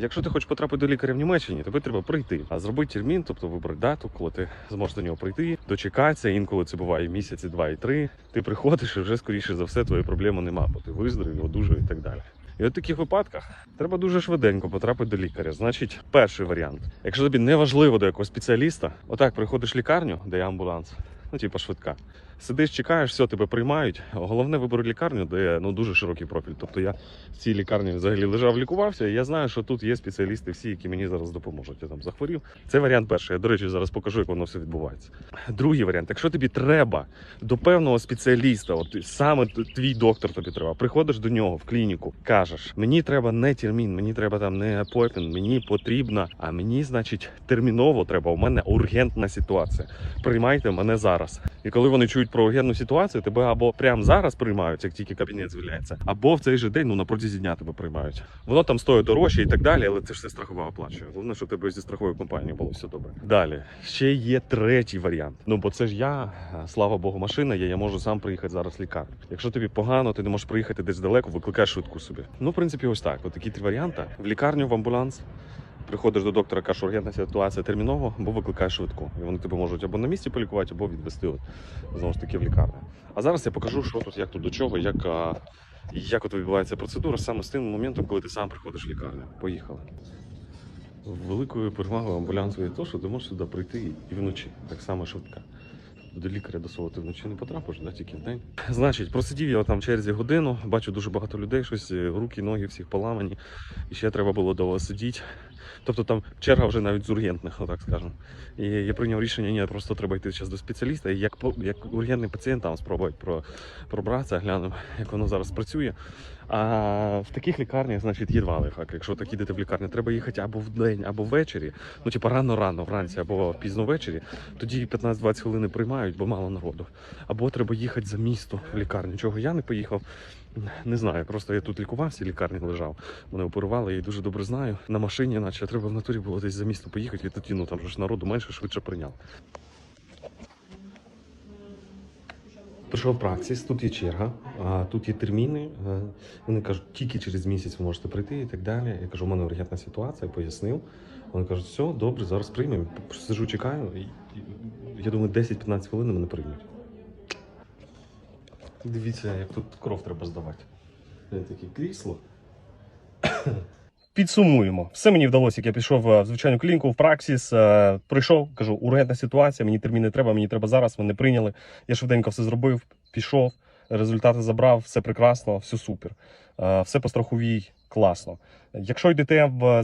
Якщо ти хочеш потрапити до лікаря в Німеччині, тобі треба прийти, а зробити термін, тобто вибрати дату, коли ти зможеш до нього прийти, дочекатися. Інколи це буває місяці, два і три. Ти приходиш і вже скоріше за все твої проблеми нема, бо ти виздоровів, одужав і так далі. І от в таких випадках треба дуже швиденько потрапити до лікаря. Значить, перший варіант. Якщо тобі не важливо до якогось спеціаліста, отак приходиш в лікарню, де є амбуланс, ну типа швидка. Сидиш, чекаєш, все, тебе приймають. Головне вибори лікарню, де ну дуже широкий профіль. Тобто я в цій лікарні взагалі лежав, лікувався, і я знаю, що тут є спеціалісти всі, які мені зараз допоможуть. Я там захворів. Це варіант перший. Я, до речі, зараз покажу, як воно все відбувається. Другий варіант, якщо тобі треба до певного спеціаліста, от саме твій доктор тобі треба, приходиш до нього в клініку, кажеш, мені треба не термін, мені треба там не апойтмент, мені потрібно, а мені, значить, терміново треба. У мене ургентна ситуація. Приймайте мене зараз. І коли вони чують про ургентну ситуацію, тебе або прямо зараз приймають, як тільки кабінет звільняється, або в цей же день, ну на протязі дня тебе приймають. Воно там стоїть дорожче і так далі, але це ж все страхова оплачує. Головне, щоб тебе зі страховою компанією було все добре. Далі ще є третій варіант. Ну бо це ж я, е, слава Богу, машина є. Я можу сам приїхати зараз в лікарню. Якщо тобі погано, ти не можеш приїхати десь далеко, викликаєш швидку собі. Ну, в принципі, ось так. От такі три варіанти: в лікарню, в амбуланс. Приходиш до доктора, кажеш, ургентна ситуація терміново, або викликаєш швидку. І вони тебе можуть або на місці полікувати, або відвести от, знову ж таки в лікарню. А зараз я покажу, що тут, як тут до чого, як, як от відбувається процедура саме з тим моментом, коли ти сам приходиш в лікарню. Поїхали. Великою перевагою амбулянсу є те, що ти можеш сюди прийти і вночі, так само швидка. До лікаря до ти вночі не потрапиш, да, тільки вдень. Значить, просидів я там в черзі годину, бачу дуже багато людей, щось е, руки, ноги всіх поламані. І ще треба було довго сидіти. Тобто там черга вже навіть з ургентних, отак скажемо. І я прийняв рішення, ні, просто треба йти зараз до спеціаліста. І як, як ургентний пацієнт там спробувати про, пробратися, глянемо, як воно зараз працює. А в таких лікарнях, значить, є два лайфхаки. Якщо так їдете в лікарню, треба їхати або в день, або ввечері. Ну, типу, рано-рано, вранці, або пізно ввечері. Тоді 15-20 хвилин приймають, бо мало народу. Або треба їхати за місто в лікарню. Чого я не поїхав, не знаю. Просто я тут лікувався, лікарні лежав. Мене оперували, я її дуже добре знаю. На машині, наче треба в натурі було десь за місто поїхати, і тоді ну там же ж народу менше, швидше прийняв. Прийшов праксис, тут є черга, тут є терміни. Вони кажуть, тільки через місяць ви можете прийти і так далі. Я кажу, у мене ургентна ситуація, пояснив. Вони кажуть, все, добре, зараз приймемо. Сижу, чекаю. Я думаю, 10-15 хвилин мене приймуть. Дивіться, як тут кров треба здавати. Таке крісло. Підсумуємо. Все мені вдалося, як я пішов е, в звичайну клініку, в праксіс. е, Прийшов, кажу, ургентна ситуація, мені термін не треба, мені треба зараз, мене прийняли. Я швиденько все зробив, пішов, результати забрав, все прекрасно, все супер. Е, Все по страховій класно. Якщо йдете в